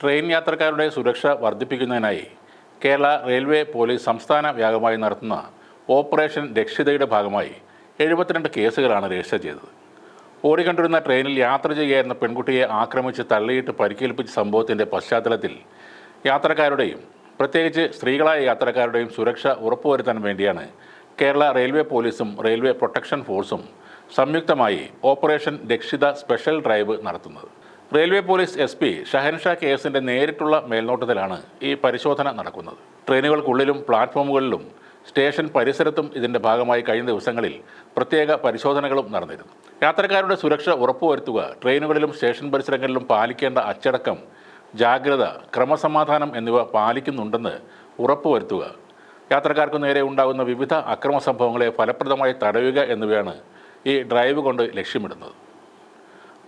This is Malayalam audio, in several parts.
ട്രെയിൻ യാത്രക്കാരുടെ സുരക്ഷ വർദ്ധിപ്പിക്കുന്നതിനായി കേരള റെയിൽവേ പോലീസ് സംസ്ഥാന വ്യാപകമായി നടത്തുന്ന ഓപ്പറേഷൻ രക്ഷിതയുടെ ഭാഗമായി എഴുപത്തിരണ്ട് കേസുകളാണ് രജിസ്റ്റർ ചെയ്തത്. ഓടിക്കണ്ടിരുന്ന ട്രെയിനിൽ യാത്ര ചെയ്യായിരുന്ന പെൺകുട്ടിയെ ആക്രമിച്ച് തള്ളിയിട്ട് പരിക്കേൽപ്പിച്ച സംഭവത്തിന്റെ പശ്ചാത്തലത്തിൽ യാത്രക്കാരുടെയും പ്രത്യേകിച്ച് സ്ത്രീകളായ യാത്രക്കാരുടെയും സുരക്ഷ ഉറപ്പുവരുത്താൻ വേണ്ടിയാണ് കേരള റെയിൽവേ പോലീസും റെയിൽവേ പ്രൊട്ടക്ഷൻ ഫോഴ്സും സംയുക്തമായി ഓപ്പറേഷൻ രക്ഷിത സ്പെഷ്യൽ ഡ്രൈവ് നടത്തുന്നത്. Railway police S P Shahansha കേസിന്റെ നേരിട്ടുള്ള മേൽനോട്ടത്തിലാണ് ഈ പരിശോധന നടക്കുന്നത്. ട്രെയിനുകൾക്കുള്ളിലും പ്ലാറ്റ്ഫോമുകളിലും സ്റ്റേഷൻ പരിസരത്തും ഇതിന്റെ ഭാഗമായി കഴിഞ്ഞ ദിവസങ്ങളിൽ പ്രത്യേക പരിശോധനകളും നടന്നിരുന്നു. യാത്രക്കാരുടെ സുരക്ഷ ഉറപ്പുവരുത്തുക ട്രെയിനുകളിലും സ്റ്റേഷൻ പരിസരങ്ങളിലും പാലിക്കേണ്ട അച്ചടക്കം ജാഗ്രത ക്രമസമാധാനം എന്നിവ പാലിക്കുന്നുണ്ടെന്ന് ഉറപ്പുവരുത്തുക യാത്രക്കാർക്ക് നേരെ ഉണ്ടാകുന്ന വിവിധ അക്രമ സംഭവങ്ങളെ ഫലപ്രദമായി തടയുക എന്നിവയാണ് ഈ ഡ്രൈവ് കൊണ്ട് ലക്ഷ്യമിടുന്നത്.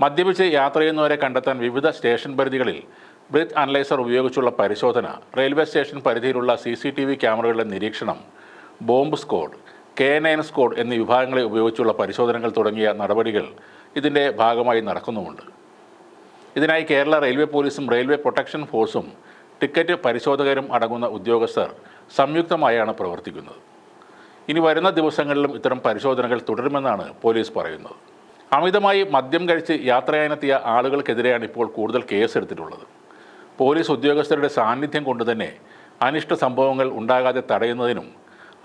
മദ്യപിച്ച് യാത്ര ചെയ്യുന്നവരെ കണ്ടെത്താൻ വിവിധ സ്റ്റേഷൻ പരിധികളിൽ ബ്രിത് അനലൈസർ ഉപയോഗിച്ചുള്ള പരിശോധന റെയിൽവേ സ്റ്റേഷൻ പരിധിയിലുള്ള സി സി ടി വി ക്യാമറകളുടെ നിരീക്ഷണം bomb squad K nine squad എന്നീ വിഭാഗങ്ങളെ ഉപയോഗിച്ചുള്ള പരിശോധനകൾ തുടങ്ങിയ നടപടികൾ ഇതിന്റെ ഭാഗമായി നടക്കുന്നുമുണ്ട്. ഇതിനായി കേരള റെയിൽവേ പോലീസും റെയിൽവേ പ്രൊട്ടക്ഷൻ ഫോഴ്സും ടിക്കറ്റ് പരിശോധകരും അടങ്ങുന്ന ഉദ്യോഗസ്ഥർ സംയുക്തമായാണ് പ്രവർത്തിക്കുന്നത്. ഇനി വരുന്ന ദിവസങ്ങളിലും ഇത്തരം പരിശോധനകൾ തുടരുമെന്നാണ് പോലീസ് പറയുന്നത്. അമിതമായി മദ്യം കഴിച്ച് യാത്രയാനെത്തിയ ആളുകൾക്കെതിരെയാണ് ഇപ്പോൾ കൂടുതൽ കേസെടുത്തിട്ടുള്ളത്. പോലീസ് ഉദ്യോഗസ്ഥരുടെ സാന്നിധ്യം കൊണ്ട് തന്നെ അനിഷ്ട സംഭവങ്ങൾ ഉണ്ടാകാതെ തടയുന്നതിനും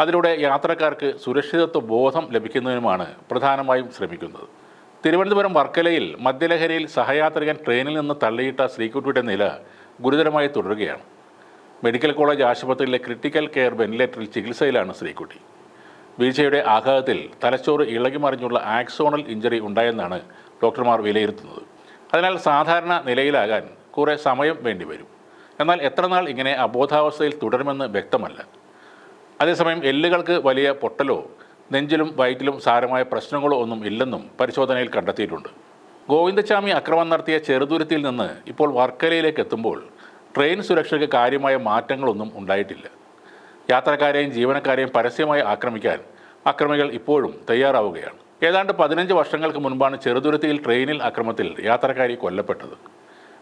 അതിലൂടെ യാത്രക്കാർക്ക് സുരക്ഷിതത്വ ബോധം ലഭിക്കുന്നതിനുമാണ് പ്രധാനമായും ശ്രമിക്കുന്നത്. തിരുവനന്തപുരം വർക്കലയിൽ മദ്യലഹരിയിൽ സഹയാത്രികൻ ട്രെയിനിൽ നിന്ന് തള്ളിയിട്ട ശ്രീകുട്ടിയുടെ നില ഗുരുതരമായി തുടരുകയാണ്. മെഡിക്കൽ കോളേജ് ആശുപത്രിയിലെ ക്രിട്ടിക്കൽ കെയർ വെന്റിലേറ്ററിൽ ചികിത്സയിലാണ് ശ്രീകുട്ടി. വീഴ്ചയുടെ ആഘാതത്തിൽ തലച്ചോറ് ഇളകി മറിഞ്ഞുള്ള ആക്സോണൽ ഇഞ്ചറി ഉണ്ടായെന്നാണ് ഡോക്ടർമാർ വിലയിരുത്തുന്നത്. അതിനാൽ സാധാരണ നിലയിലാകാൻ കുറേ സമയം വേണ്ടിവരും. എന്നാൽ എത്രനാൾ ഇങ്ങനെ അബോധാവസ്ഥയിൽ തുടരുമെന്ന് വ്യക്തമല്ല. അതേസമയം എല്ലുകൾക്ക് വലിയ പൊട്ടലോ നെഞ്ചിലും വയറ്റിലും സാരമായ പ്രശ്നങ്ങളോ ഒന്നും ഇല്ലെന്നും പരിശോധനയിൽ കണ്ടെത്തിയിട്ടുണ്ട്. ഗോവിന്ദച്ചാമി അക്രമം നടത്തിയ ചെറുതുരുത്തിയിൽ നിന്ന് ഇപ്പോൾ വർക്കലയിലേക്ക് എത്തുമ്പോൾ ട്രെയിൻ സുരക്ഷയ്ക്ക് കാര്യമായ മാറ്റങ്ങളൊന്നും ഉണ്ടായിട്ടില്ല. യാത്രക്കാരെയും ജീവനക്കാരെയും പരസ്യമായി ആക്രമിക്കാൻ അക്രമികൾ ഇപ്പോഴും തയ്യാറാവുകയാണ്. ഏതാണ്ട് പതിനഞ്ച് വർഷങ്ങൾക്ക് മുൻപാണ് ചെറുതുരുത്തിയിൽ ട്രെയിനിൽ അക്രമത്തിൽ യാത്രക്കാരി കൊല്ലപ്പെട്ടത്.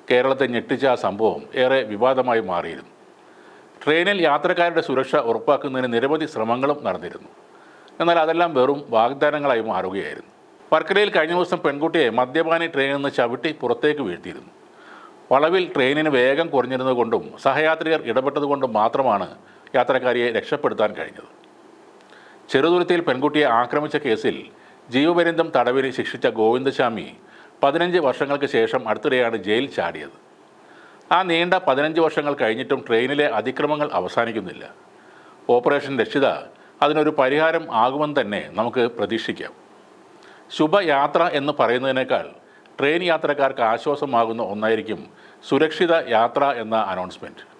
കേരളത്തെ ഞെട്ടിച്ച ആ സംഭവം ഏറെ വിവാദമായി മാറിയിരുന്നു. ട്രെയിനിൽ യാത്രക്കാരുടെ സുരക്ഷ ഉറപ്പാക്കുന്നതിന് നിരവധി ശ്രമങ്ങളും നടന്നിരുന്നു. എന്നാൽ അതെല്ലാം വെറും വാഗ്ദാനങ്ങളായി മാറുകയായിരുന്നു. വർക്കലയിൽ കഴിഞ്ഞ ദിവസം പെൺകുട്ടിയെ മദ്യപാനി ട്രെയിനിൽ നിന്ന് ചവിട്ടി പുറത്തേക്ക് വീഴ്ത്തിയിരുന്നു. വളവിൽ ട്രെയിനിന് വേഗം കുറഞ്ഞിരുന്നതുകൊണ്ടും സഹയാത്രികർ ഇടപെട്ടതുകൊണ്ടും മാത്രമാണ് യാത്രക്കാരിയെ രക്ഷപ്പെടുത്താൻ കഴിഞ്ഞത് ചെറുതുരുത്തിയിൽ പെൺകുട്ടിയെ ആക്രമിച്ച കേസിൽ ജീവപര്യന്തം തടവിന് ശിക്ഷിച്ച ഗോവിന്ദസ്വാമി പതിനഞ്ച് വർഷങ്ങൾക്ക് ശേഷം അടുത്തിടെയാണ് ജയിൽ ചാടിയത്. ആ നീണ്ട പതിനഞ്ച് വർഷങ്ങൾ കഴിഞ്ഞിട്ടും ട്രെയിനിലെ അതിക്രമങ്ങൾ അവസാനിക്കുന്നില്ല. ഓപ്പറേഷൻ രക്ഷിത അതിനൊരു പരിഹാരം ആകുമെന്ന് തന്നെ നമുക്ക് പ്രതീക്ഷിക്കാം. ശുഭയാത്ര എന്ന് പറയുന്നതിനേക്കാൾ ട്രെയിൻ യാത്രക്കാർക്ക് ആശ്വാസമാകുന്ന ഒന്നായിരിക്കും സുരക്ഷിത യാത്ര എന്ന അനൗൺസ്മെന്റ്